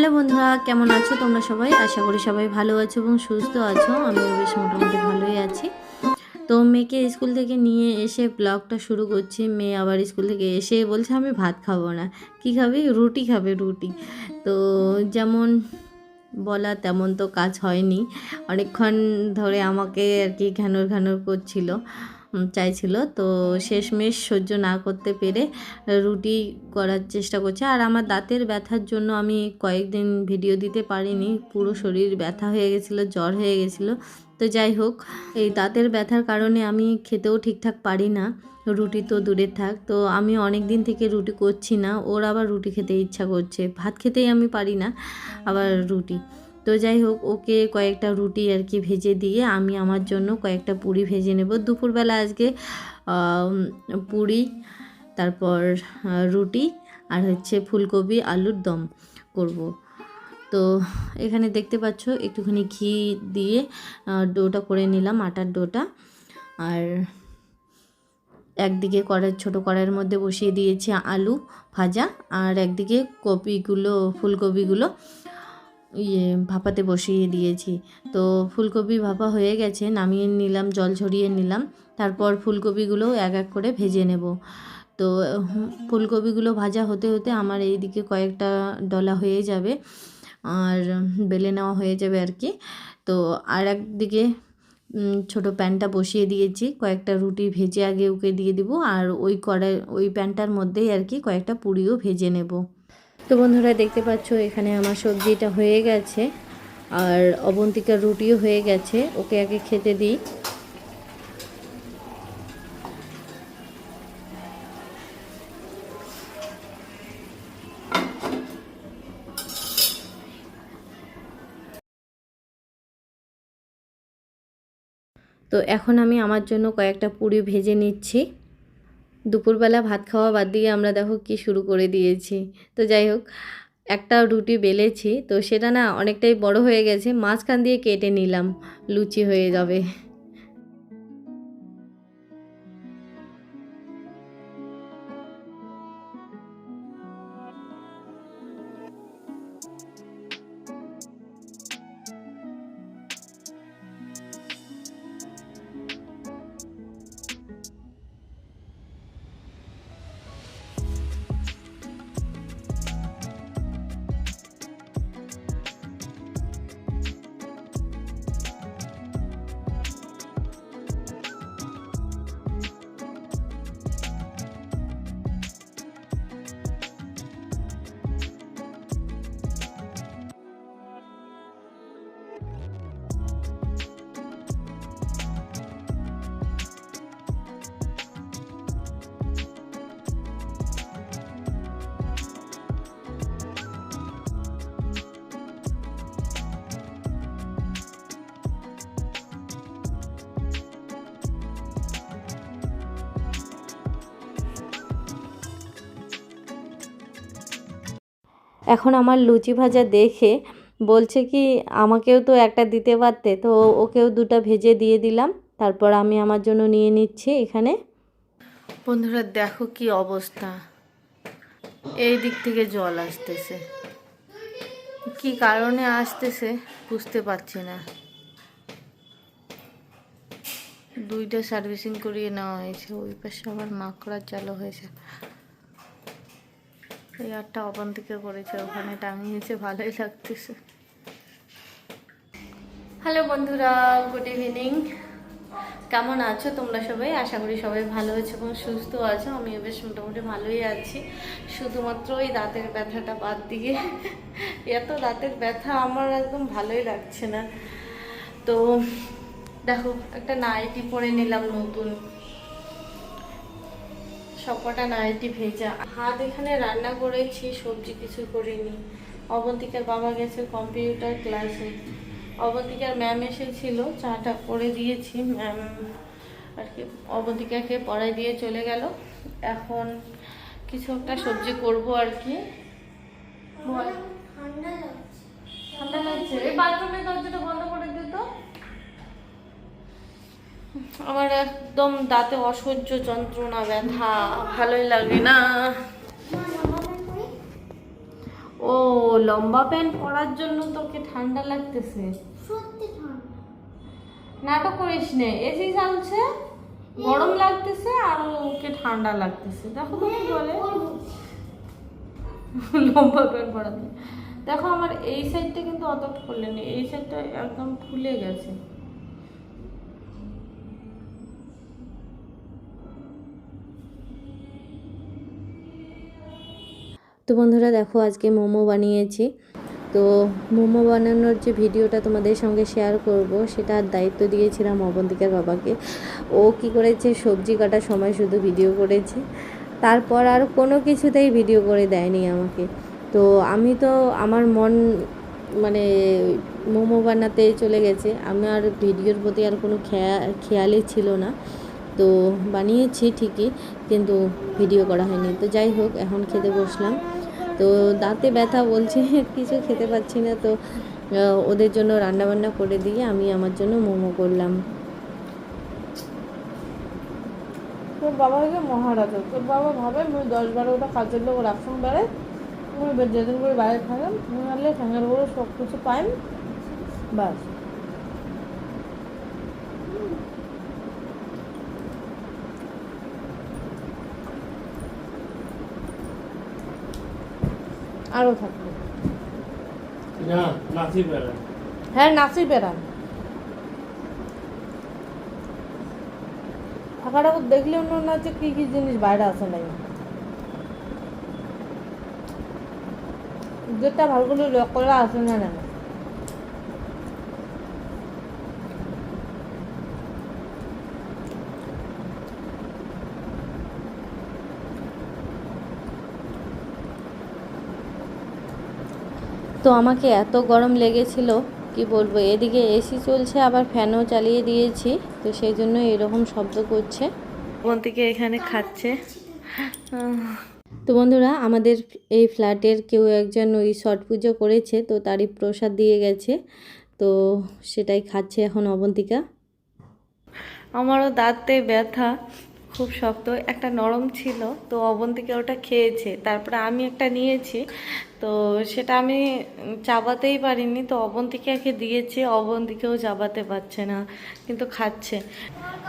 Hello বন্ধুরা, কেমন আছো তোমরা সবাই? আশা করি সবাই ভালো আছো এবং সুস্থ আছো। আমিও বেশ মোটামুটি ভালোই আছি। তো মেয়েকে স্কুল থেকে নিয়ে এসে ব্লগটা শুরু করছি। মেয়ে আবার স্কুল থেকে এসে বলছে, আমি ভাত খাব না। কী খাবে? রুটি খাবে, রুটি। তো যেমন বলা তেমন তো কাজ হয়নি। অনেকক্ষণ ধরে আমাকে আর কি ঘ্যানোর ঘ্যানোর করছিল। চাইছিল। তো শেষমেশ সহ্য না করতে পেরে রুটি করার চেষ্টা করছে। আর আমার দাঁতের ব্যথার জন্য আমি কয়েকদিন ভিডিও দিতে পারিনি। পুরো শরীর ব্যথা হয়ে গেছিল, জ্বর হয়ে গেছিল। তো যাই হোক, এই দাঁতের ব্যথার কারণে আমি খেতেও ঠিকঠাক পারি না। রুটি তো দূরে থাক। তো আমি অনেক দিন থেকে রুটি করছি না। ওর আবার রুটি খেতে ইচ্ছা করছে। ভাত খেতেই আমি পারি না। আবার রুটি। তো যাই হোক, ওকে কয়েকটা রুটি আর কি ভেজে দিয়ে আমি আমার জন্য কয়েকটা পুরি ভেজে নেব। দুপুরবেলা আজকে পুরি, তারপর রুটি আর হচ্ছে ফুলকপি, আলুর দম করব। তো এখানে দেখতে পাচ্ছ, একটুখানি ঘি দিয়ে ডোটা করে নিলাম, আটার ডোটা। আর একদিকে কড়াই, ছোটো কড়াইয়ের মধ্যে বসিয়ে দিয়েছি আলু ভাজা, আর একদিকে কপিগুলো, ফুলকপিগুলো ইয়ে ভাপাতে বসিয়ে দিয়েছি। তো ফুলকপি ভাপা হয়ে গেছে, নামিয়ে নিলাম, জল ঝরিয়ে নিলাম। তারপর ফুলকপিগুলো এক এক করে ভেজে নেব। তো ফুলকপিগুলো ভাজা হতে হতে আমার এইদিকে কয়েকটা ডলা হয়ে যাবে, আর বেলে নেওয়া হয়ে যাবে আর কি। তো আর একদিকে ছোটো প্যানটা বসিয়ে দিয়েছি, কয়েকটা রুটি ভেজে আগে ওকে দিয়ে দিব, আর ওই কড়াই, ওই প্যানটার মধ্যেই আর কি কয়েকটা পুরিও ভেজে নেব। তো বন্ধুরা দেখতে পাচ্ছ, এখানে আমার সবজিটা হয়ে গেছে আর অবন্তিকার রুটিও হয়ে গেছে, ওকে আগে খেতে দিই। তো এখন আমি আমার জন্য কয়েকটা পুরি ভেজে নিচ্ছি। দুপুরবেলা ভাত খাওয়া বাদ দিয়ে আমরা দেখো কি শুরু করে দিয়েছি। তো যাই হোক, একটা রুটি বেলেছি, তো সেটা না অনেকটাই বড় হয়ে গেছে, মাঝখান দিয়ে কেটে নিলাম, লুচি হয়ে যাবে। এখন আমার লুচি ভাজা দেখে বলছে কি, আমাকেও তো একটা দিতে পারতে। তো ওকেও দুটো ভেজে দিয়ে দিলাম। তারপর আমি আমার জন্য নিয়ে নিচ্ছি এখানে। বন্ধুরা, দেখো কি অবস্থা। এই দিক থেকে জল আসতেছে। কি কারণে আসতেছে বুঝতে পারছি না। দুইটা সার্ভিসিং করিয়ে নেওয়া হয়েছে। ওই পাশে আবার মাক করার চালু হয়েছে। এই আটটা থেকে করেছে ওখানে টাঙিয়েছে, ভালোই লাগতেছে। হ্যালো বন্ধুরা, গুড ইভিনিং। কেমন আছো তোমরা সবাই? আশা করি সবাই ভালো আছো এবং সুস্থ আছো। আমিও বেশ মোটামুটি ভালোই আছি। শুধুমাত্র ওই দাঁতের ব্যথাটা বাদ দিয়ে, এত দাঁতের ব্যথা আমার একদম ভালোই লাগছে না। তো দেখো, একটা নাইটি পরে নিলাম নতুন। সবকটা নাইটি ভেজা। হাত এখানে রান্না করেছি সবজি কিছু করিনি। অবন্তিকার বাবা গেছে কম্পিউটার ক্লাসে। অবন্তিকার ম্যাম এসেছিল চাটা করে দিয়েছি ম্যাম আর কি অবন্তিকাকে পড়াই দিয়ে চলে গেল। এখন কিছু একটা সবজি করব আর কি। ঠান্ডা লাগছে? এই বাথরুমের দরজাটা বন্ধ করে আমার একদম দাঁতে অসহ্য যন্ত্রণা ব্যথা। ভালোই লাগে না? ও লম্বা প্যান্ট পরার জন্য তোকে ঠান্ডা লাগতেছে? নাটক করিস নে। এসি চলছে গরম লাগতেছে আর ওকে ঠান্ডা লাগতেছে। দেখো তো কি বলে। লম্বা প্যান্ট পরাতে। দেখো আমার এই সাইডটা কিন্তু অত খুলে নেই এই সাইডটা একদম ফুলে গেছে। তো বন্ধুরা দেখো, আজকে মোমো বানিয়েছি। তো মোমো বানানোর যে ভিডিওটা তোমাদের সঙ্গে শেয়ার করব সেটার দায়িত্ব দিয়েছিলাম অবন্তিকার বাবাকে। ও কি করেছে, সবজি কাটার সময় শুধু ভিডিও করেছে। তারপর আর কোনো কিছুতেই ভিডিও করে দেয়নি আমাকে। তো আমি তো, আমার মন মানে মোমো বানাতে চলে গেছে। আমার ভিডিওর প্রতি আর কোনো খেয়া, খেয়ালই ছিল না। তো বানিয়েছি ঠিকই, কিন্তু ভিডিও করা হয়নি। তো যাই হোক, এখন খেতে বসলাম। তো দাঁতে ব্যথা বলছে, কিছু খেতে পাচ্ছি না, তো ওদের জন্য রান্নাবান্না করে দিয়ে আমি আমার জন্য মোমো করলাম। তোর বাবা হচ্ছে মহারাজা, তোর বাবা ভাবে মুই দশ বারোটা কাজের লোক রাখতাম বেড়ে মুই যেদিন করে বাইরে থাকেন, মুই আনলে সঙ্গের বড় সব কিছু পাইম বাস। আরও থাকবে। হ্যাঁ নাসির বেড়ান ফাঁকাটা দেখলে অন্য না যে কি কি জিনিস বাইরে আসে নাই। যেটা ভালো করে লক করা আসে না না তো আমাকে এত গরম লেগেছিল কি বলব এদিকে এসি চলছে আবার ফ্যানও চালিয়ে দিয়েছি তো সেই জন্য এরকম শব্দ করছে। অবন্তিকে এখানে খাচ্ছে। তো বন্ধুরা আমাদের এই ফ্ল্যাটের কেউ একজন ওই ছট পুজো করেছে তো তারই প্রসাদ দিয়ে গেছে তো সেটাই খাচ্ছে এখন অবন্তিকা। আমারও দাঁতে ব্যথা। খুব শক্ত একটা নরম ছিল তো অবন্তিকা ওটা খেয়েছে। তারপরে আমি একটা নিয়েছি তো সেটা আমি চাবাতেই পারিনি তো অবন্তিকাকে দিয়েছি অবন্তিকেও চাবাতে পারছে না কিন্তু খাচ্ছে।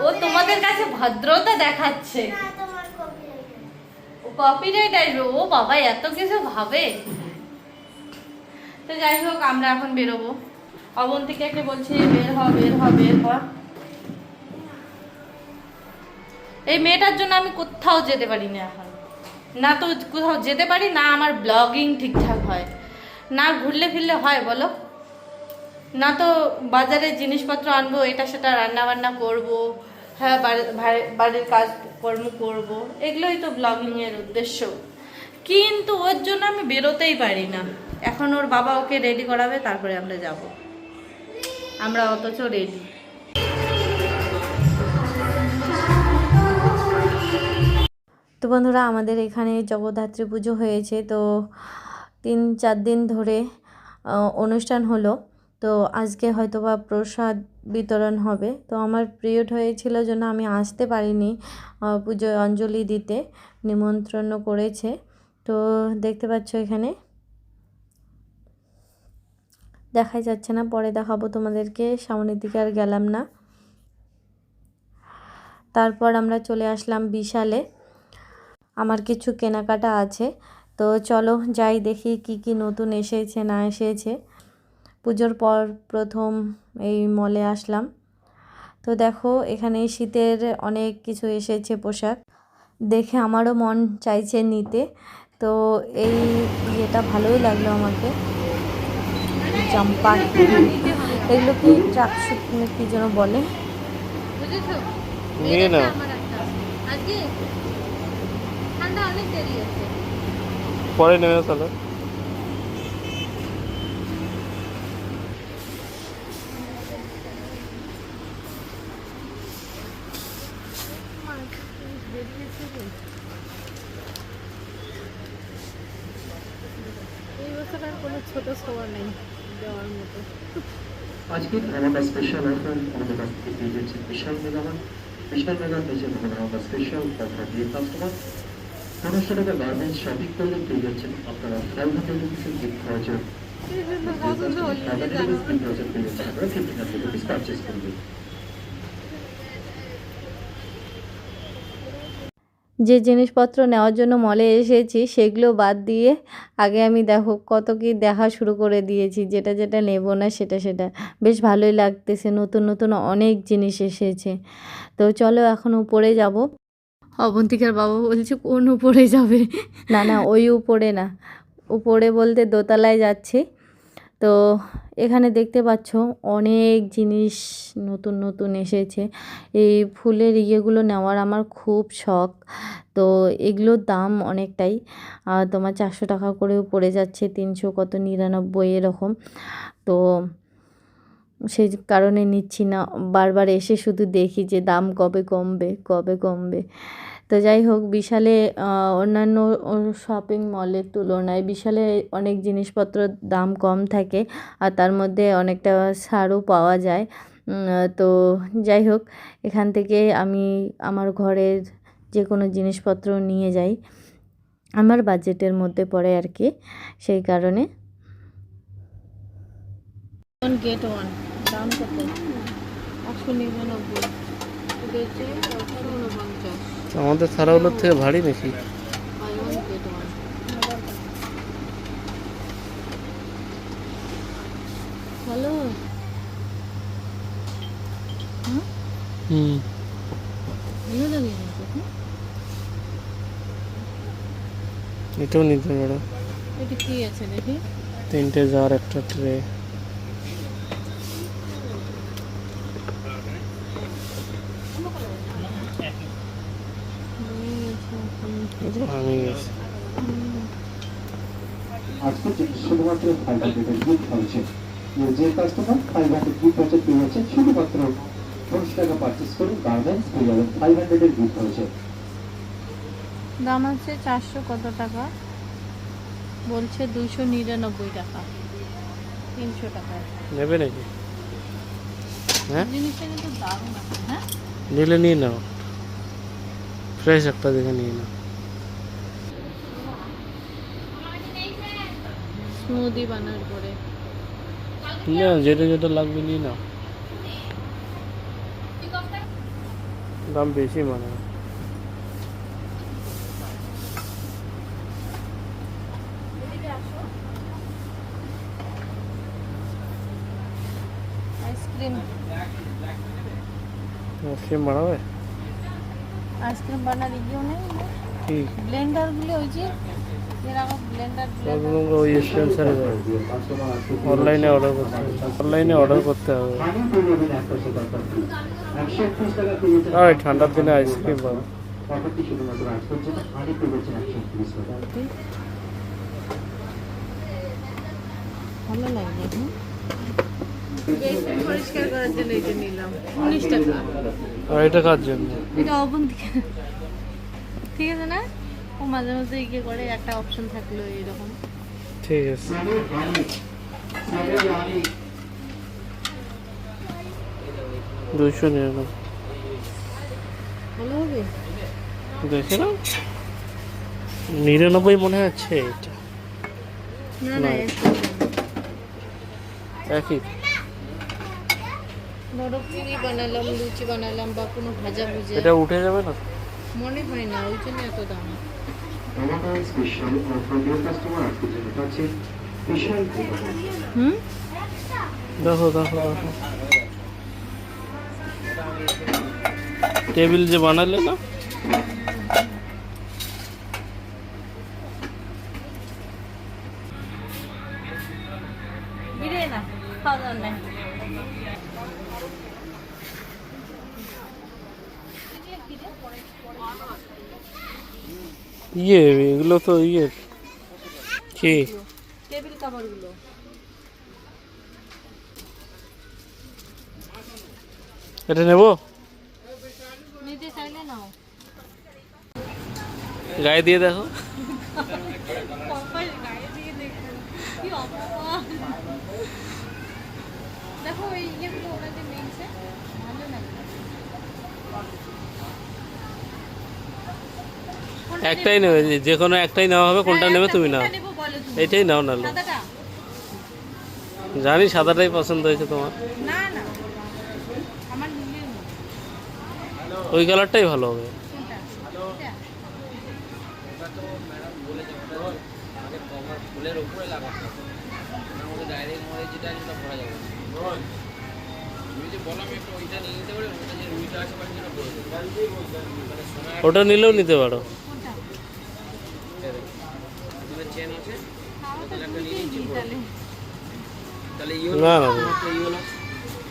ও তোমাদের কাছে ভদ্রতা দেখাচ্ছে। ও কপিরাইট আসবে ও বাবা এত কিছু ভাবে। তো যাই হোক আমরা এখন বেরোবো। অবন্তিকাকে বলছি বের হ বের হ বের হ। এই মেয়েটার জন্য আমি কোথাও যেতে পারি না এখন। না তো কোথাও যেতে পারি, না আমার ব্লগিং ঠিকঠাক হয়। না ঘুরলে ফিরলে হয়, বলো। না তো বাজারে জিনিসপত্র আনব, এটা সেটা রান্না বান্না করব হ্যাঁ বাড়ি- বাড়ির কাজ কর্ম করব, এগুলোই তো ব্লগিংয়ের উদ্দেশ্য। কিন্তু ওর জন্য আমি বেরোতেই পারি না। এখন ওর বাবা ওকে রেডি করাবে, তারপরে আমরা যাব। আমরা অথচ রেডি তো বন্ধুরা, আমাদের এখানে জগদ্ধাত্রী পুজো হয়েছে। তো তিন, চার দিন ধরে অনুষ্ঠান হলো। তো আজকে হয়তো বা প্রসাদ বিতরণ হবে। তো আমার পিরিয়ড হয়েছিল জন্য আমি আসতে পারিনি পুজোয় অঞ্জলি দিতে নিমন্ত্রণ করেছে। তো দেখতে পাচ্ছ এখানে। দেখাই যাচ্ছে না, পরে দেখাবো তোমাদেরকে। সামনের দিকে আর গেলাম না। তারপর আমরা চলে আসলাম বিশালে। আমার কিছু কেনাকাটা আছে। তো চলো যাই দেখি কি কি নতুন এসেছে না এসেছে। পুজোর পর প্রথম এই মলে আসলাম। তো দেখো এখানে শীতের অনেক কিছু এসেছে পোশাক। দেখে আমারও মন চাইছে নিতে। তো এই ইয়েটা ভালোই লাগল আমাকে। জাম্পার এগুলো কি ট্রাক শুট কি যেন বলে? নিয়ে নাও। আজকে? অনেক দেরি পরে নেবে তাহলে। এই বছর আর কোনো ছোট সবার নেই দেওয়ার মতো। আজকে আমাদের স্পেশাল অফার আমাদের কাছ থেকে পেয়ে যাচ্ছে। বিশাল মেগামান বিশাল মেগান পেয়েছে আমাদের স্পেশাল অফার দিয়ে কাস্টমার পনেরোশো টাকা গার্মেন্টস শপিং করলে পেয়ে যাচ্ছেন আপনারা ফাইভ হান্ড্রেড রুপিসের গিফট যে জিনিসপত্র নেওয়ার জন্য মলে এসেছি সেগুলো বাদ দিয়ে আগে আমি দেখো কত কি দেখা শুরু করে দিয়েছি যেটা যেটা নেব না সেটা সেটা। বেশ ভালোই লাগতেছে নতুন নতুন অনেক জিনিস এসেছে। তো চলো এখন উপরে যাব। অবন্তিকার বাবা বলছে, কোন উপরে যাবে? না না, ওই উপরে না। উপরে বলতে দোতলায় যাচ্ছি। তো এখানে দেখতে পাচ্ছ অনেক জিনিস নতুন নতুন এসেছে। এই ফুলের ইয়েগুলো নেওয়ার আমার খুব শখ। তো এগুলোর দাম অনেকটাই। তোমার চারশো টাকা করেও পড়ে যাচ্ছে, তিনশো কত, নিরানব্বই এরকম। তো সেই কারণে নিচ্ছি না। বারবার এসে শুধু দেখি যে দাম কবে কমবে কবে কমবে। তো যাই হোক, বিশালে অন্যান্য শপিং মলের তুলনায় বিশালে অনেক জিনিসপত্র দাম কম থাকে আর তার মধ্যে অনেকটা ছাড়ও পাওয়া যায়। তো যাই হোক, এখান থেকে আমি আমার ঘরের যে কোনো জিনিসপত্র নিয়ে যাই। আমার বাজেটের মধ্যে পড়ে আর কি, সেই কারণে। গেট ওয়ান দাম কত একশো নিরানব্বই আমাদের সারাগুলোর থেকে ভারী নাকি গেট ওয়ান হ্যালো হুম? এটাও নিতে পারো। এটা কি আছে দেখি? তিনটে জার একটা ট্রে আমি গেছি। আজকে শুধুমাত্র ফাইভ হান্ড্রেডের গিফট যে কাস্টমার ফাইভ হান্ড্রেড গিফট পেয়ে যাচ্ছেন শুধুমাত্র পনেরোশো টাকা পারচেস করুন গার্মেন্টস পেয়ে যাবেন ফাইভ হান্ড্রেডের গিফট ভাউচার দাম আছে চারশো কত টাকা? বলছে দুশো নিরানব্বই টাকা। তিনশো টাকায় নেবে নাকি? হ্যাঁ? জিনিসটা কিন্তু দারুণ আছে হ্যাঁ? নিলে নিয়ে নাও। ফ্রেশ একটা দেখে নিয়ে নাও। স্মুদি বানার পরে। না যেটা যেটা লাগবে নিয়ে নাও। দাম বেশি মানে আইসক্রিম। আইসক্রিম বানাবে? আইসক্রিম বানার ইয়েও নেই। ঠিক ব্লেন্ডারগুলো ওই যে ওই স্পেন্সারে অনলাইনে অর্ডার করতে হবে। অনলাইনে অর্ডার করতে হবে। আর এই ঠান্ডার দিনে আইসক্রিম পাবো। ভালো পরিষ্কার করার জন্য এটা নিলাম উনিশ টাকা। আর এটা কার জন্য? এটা ঠিক আছে না? ও মাঝে মাঝে ইয়ে করে একটা অপশন থাকল এরকম। ঠিক আছে। দুইশো নিরানব্বই। ভালো হবে? নিরানব্বই মনে হচ্ছে এটা। না একই। বানালাম লুচি বানালাম বা কোনো ভাজা ভুজা এটা উঠে যাবে না? মনে হয় না ওই জন্য এত দাম। আমাদের স্পেশাল অফার ডিয়ার কাস্টমার আজকে যেটা পাচ্ছেন বিশাল হুম? দেখো দেখো দেখো। টেবিল যে বানালে না বিরে না খাওয়া দাওয়া নাই ইয়ে এগুলো তো ইয়ে কি? টেবিল কাভারগুলো এটা নেব? নিতে চাইলে নাও। গায়ে দিয়ে দেখো। দেখো এই ইয়েগুলো ওরা যে মেনছে ভালো লাগে। একটাই নেবে যে- কোনো একটাই নেওয়া হবে কোনটা নেবে তুমি নাও। এইটাই নাও সাদাটা? জানি সাদাটাই পছন্দ হয়েছে তোমার। না না। না। ওই কালারটাই ভালো হবে? ওটা নিলেও নিতে পারো। না না না। ইয়েলো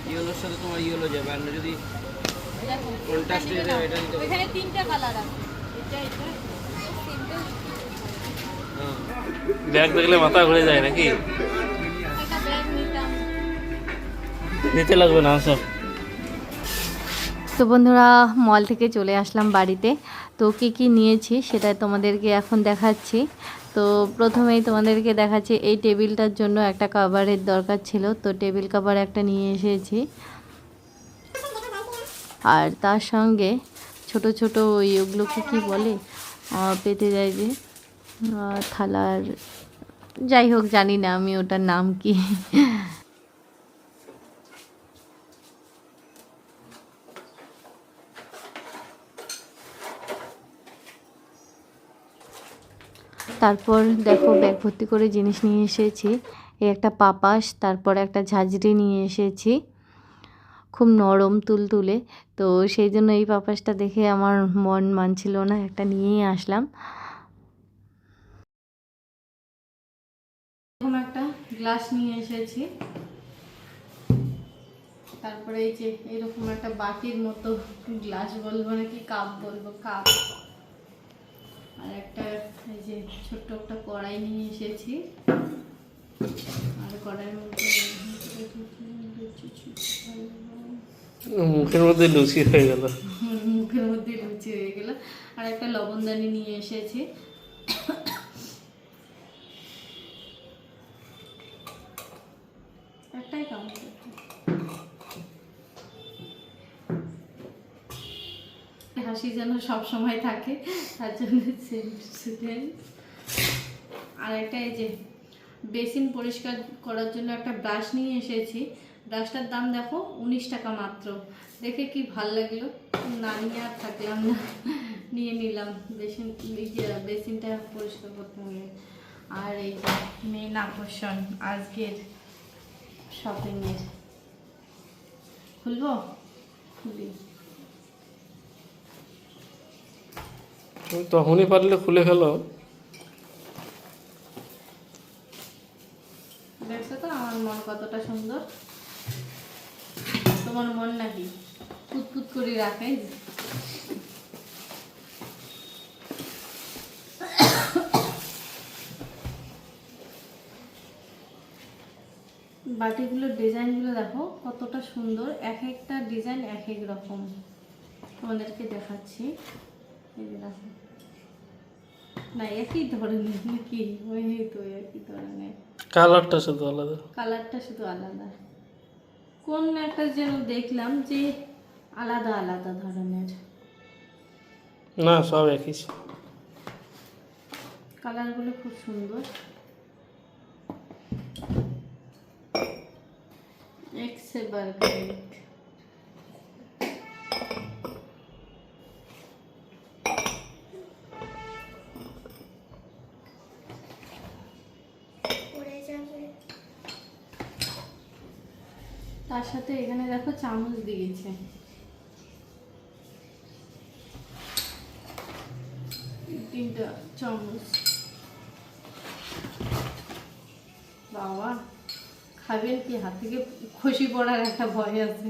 ইয়েলোর সাথে তোমার ইয়েলো যাবে আর যদি দেখো এটা এটা- নিবে এটা না। নিতে হবে। তিনটা কালার আছে এটা এটা হ্যাঁ ব্যাগ দেখলে মাথা ঘুরে যায় নাকি নিতে লাগবে না সব তো বন্ধুরা মল থেকে চলে আসলাম বাড়িতে তো কী কী নিয়েছি সেটা তোমাদেরকে এখন দেখাচ্ছি তো প্রথমেই তোমাদেরকে দেখাচ্ছি, এই টেবিলটার জন্য একটা কাভারের দরকার ছিল, তো টেবিল কাভার একটা নিয়ে এসেছি। আর তার সঙ্গে ছোট ছোট ওই ওগুলোকে কী বলে পেতে যায় যে থালার, যাই হোক জানি না আমি ওটার নাম কি। তারপর দেখো ব্যাগ ভর্তি করে জিনিস নিয়ে এসেছি। এই একটা পাপাস, তারপর একটা ঝাঁঝরি নিয়ে এসেছি। খুব নরম তুলতুলে তো সেই জন্য এই পাপাসটা দেখে আমার মন মানছিল না, একটা নিয়েই আসলাম। এরকম একটা গ্লাস নিয়ে এসেছি। তারপরে এই যে, এরকম একটা বাটির মতো গ্লাস বলব নাকি কাপ বলব কাপ আর একটা এই যে ছোট্ট একটা কড়াই নিয়ে এসেছি। আর কড়াইয়ের মধ্যে মুখের মধ্যে লুচি হয়ে গেল। মুখের মধ্যে লুচি হয়ে গেল। আর একটা লবণদানি নিয়ে এসেছি। যেন সব সময় থাকে, তার জন্য আর একটা এই যে বেসিন পরিষ্কার করার জন্য একটা ব্রাশ নিয়ে এসেছি। ব্রাশটার দাম দেখো উনিশ টাকা মাত্র। দেখে কি ভালো লাগল? না নিয়ে আর থাকলাম না। নিয়ে নিলাম বেসিন বেসিনটা পরিষ্কার করতে হবে। আর এই মেন আকর্ষণ আজকের শপিংয়ের খুলবো? খুলি। তখনই পারলে খুলে ফেলো। তো আমার মন কতটা সুন্দর? তোমার মন নাকি করে রাখে। বাটিগুলোর দেখো কতটা সুন্দর। এক একটা ডিজাইন এক এক রকম। তোমাদেরকে দেখাচ্ছি। না একই ধরনের নাকি? ওই তো একই ধরনের। কালারটা শুধু আলাদা। কালারটা শুধু আলাদা। কোন একটা যেন দেখলাম যে আলাদা আলাদা ধরনের। না সব একই। কালারগুলো খুব সুন্দর। এক্সে বার্গার। তার সাথে এখানে দেখো চামচ দিয়েছে। তিনটা চামচ। বাবা খাবেন কি? হাত থেকে খসি পড়ার একটা ভয় আছে।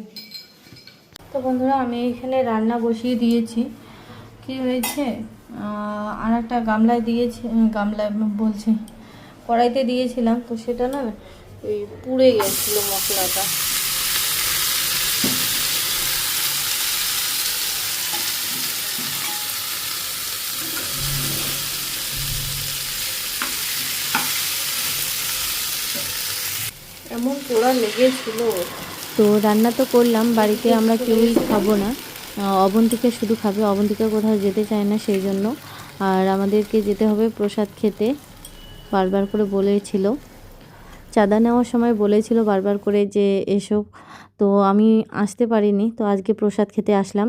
তো বন্ধুরা, আমি এখানে রান্না বসিয়ে দিয়েছি। কি হয়েছে? আর একটা গামলায় দিয়েছি গামলায় বলছি, কড়াইতে দিয়েছিলাম, তো সেটা না ওই পুড়ে গেছিল মশলাটা। এমন পোড়া লেগেছিল? তো রান্না তো করলাম বাড়িতে আমরা কেউই খাব না। অবন্তিকা শুধু খাবে অবন্তিকা কোথাও যেতে চায় না সেই জন্য। আর আমাদেরকে যেতে হবে প্রসাদ খেতে বারবার করে বলেছিল। চাঁদা নেওয়ার সময় বলেছিল বারবার করে যে এসো। তো আমি আসতে পারিনি তো আজকে প্রসাদ খেতে আসলাম।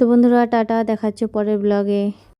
তো বন্ধুরা টাটা দেখাচ্ছে পরের ব্লগে